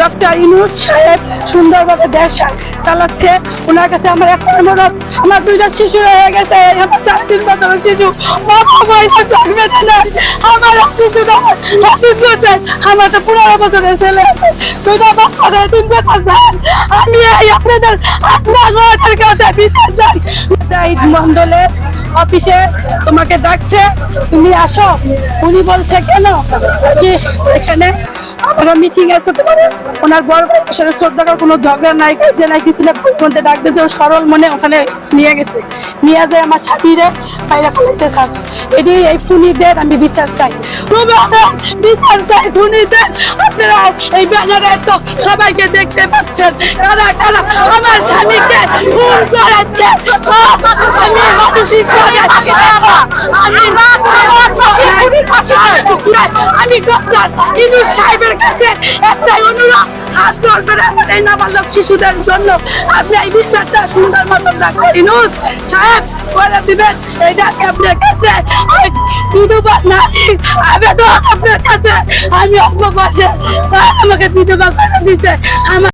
Doctor Yunus সাহেব সুন্দরভাবে দেশ চালাচ্ছে। ওনার কাছে আমার একটা অনুরোধ। আমার দুইটা শিশু হয়ে গেছে। আমার সাড়ে তিন বছরের শিশু। আমার শিশুটা আমার তো পনেরো বছরের ছেলে আছে। দুইটা বাচ্চা তিন বছর আমি এই আপনাদের আপনার কাছে বিচার চাই। জাহিদ মন্ডলের অফিসে তোমাকে ডাকছে। তুমি আসো। উনি বলছে, কেন? এখানে ওনার মিটিং আছে তোমার ওনার বড় সাথে শ্রদ্ধাকার কোনো ঝগড়া নাই কাছে নাই কিছু না মধ্যে ডাকতে যে সরল মনে ওখানে নিয়ে গেছে। নিয়ে যায় আমার স্বামীরে বাইরে ফেলেছে স্যার এটি এই খুনিদের আমি বিচার চাই। তোমাদের বিচার চাই খুনিদের। আপনারা এই ব্যানারে তো সবাইকে দেখতে পাচ্ছেন। কারা কারা আমার স্বামীকে খুন করাচ্ছে আমি মানসিক আমি আমি ডক্টর কিন্তু সাহেবের কাছে একটাই অনুরোধ, হাত ধরবেন আমার এই নাবালক শিশুদের জন্য। আপনি এই বিচারটা সুন্দর মতন রাখবেন ইনুস সাহেব করে দিবেন এইটা আপনার কাছে। বিধবা নারী আবেদন আপনার কাছে। আমি অল্প বসে আমাকে বিধবা করে দিতে। আমার